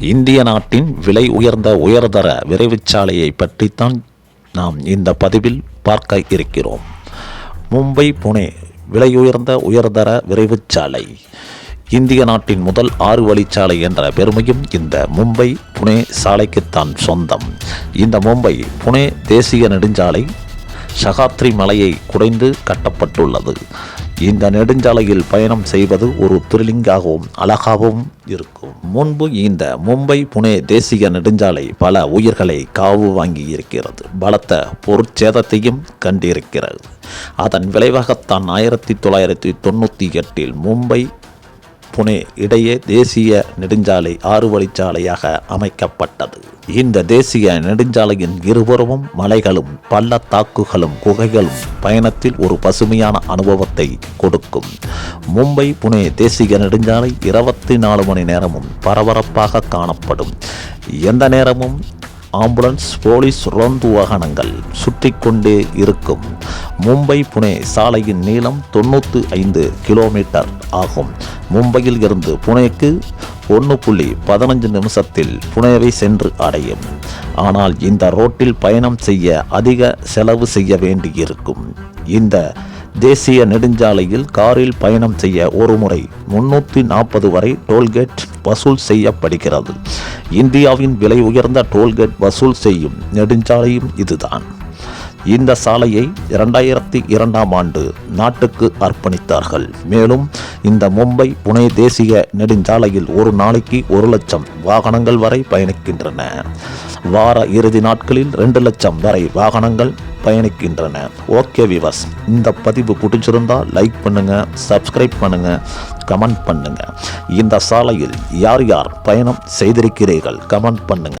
இந்திய நாட்டின் விலை உயர்ந்த உயர்தர விரைவுச்சாலையை பற்றித்தான் நாம் இந்த பதிவில் பார்க்க இருக்கிறோம். மும்பை புனே விலையுயர்ந்த உயர்தர விரைவுச்சாலை. இந்திய நாட்டின் முதல் ஆறு வழிச்சாலை என்ற பெருமையும் இந்த மும்பை புனே சாலைக்குத்தான் சொந்தம். இந்த மும்பை புனே தேசிய நெடுஞ்சாலை சகாத்ரி மலையை குடைந்து கட்டப்பட்டுள்ளது. இந்த நெடுஞ்சாலையில் பயணம் செய்வது ஒரு த்ரில்லிங்காகவும் அழகாகவும் இருக்கும். முன்பு இந்த மும்பை புனே தேசிய நெடுஞ்சாலை பல உயிர்களை காவு வாங்கி இருக்கிறது பலத்த பொருட்சேதத்தையும் கண்டிருக்கிறது. அதன் விளைவாகத்தான் ஆயிரத்தி தொள்ளாயிரத்தி தொண்ணூற்றி எட்டில் மும்பை புனே இடையே தேசிய நெடுஞ்சாலை ஆறு வழிச்சாலையாக அமைக்கப்பட்டது. இந்த தேசிய நெடுஞ்சாலையின் இருபுறமும் மலைகளும் பள்ளத்தாக்குகளும் குகைகளும் பயணத்தில் ஒரு பசுமையான அனுபவத்தை கொடுக்கும். மும்பை புனே தேசிய நெடுஞ்சாலை இருபத்தி நாலு மணி நேரமும் பரபரப்பாக காணப்படும். எந்த நேரமும் ஆம்புலன்ஸ் போலீஸ் ரோந்து வாகனங்கள் சுற்றி கொண்டே இருக்கும். மும்பை புனே சாலையின் நீளம் தொண்ணூற்று ஐந்து கிலோமீட்டர் ஆகும். மும்பையில் இருந்து புனேக்கு ஒன்று புள்ளி பதினஞ்சு நிமிஷத்தில் புனேவை சென்று அடையும். ஆனால் இந்த ரோட்டில் பயணம் செய்ய அதிக செலவு செய்ய வேண்டியிருக்கும். இந்த தேசிய நெடுஞ்சாலையில் காரில் பயணம் செய்ய ஒரு முறை முன்னூற்றி நாற்பது வரை டோல்கேட் வசூல் செய்யப்படுகிறது. இந்தியாவின் விலை உயர்ந்த டோல்கேட் வசூல் செய்யும் நெடுஞ்சாலையும் இதுதான். இந்த சாலையை இரண்டாயிரத்தி இரண்டாம் ஆண்டு நாட்டுக்கு அர்ப்பணித்தார்கள். மேலும் இந்த மும்பை புனே தேசிய நெடுஞ்சாலையில் ஒரு நாளைக்கு ஒரு லட்சம் வாகனங்கள் வரை பயணிக்கின்றன. வார இறுதி நாட்களில் ரெண்டு லட்சம் வரை வாகனங்கள் பயணிக்கின்றன. ஓகே விவஸ் இந்த பதிவு பிடிச்சிருந்தா லைக் பண்ணுங்க சப்ஸ்கிரைப் பண்ணுங்க கமெண்ட் பண்ணுங்க. இந்த சாலையில் யார் யார் பயணம் செய்திருக்கிறீர்கள் கமெண்ட் பண்ணுங்க.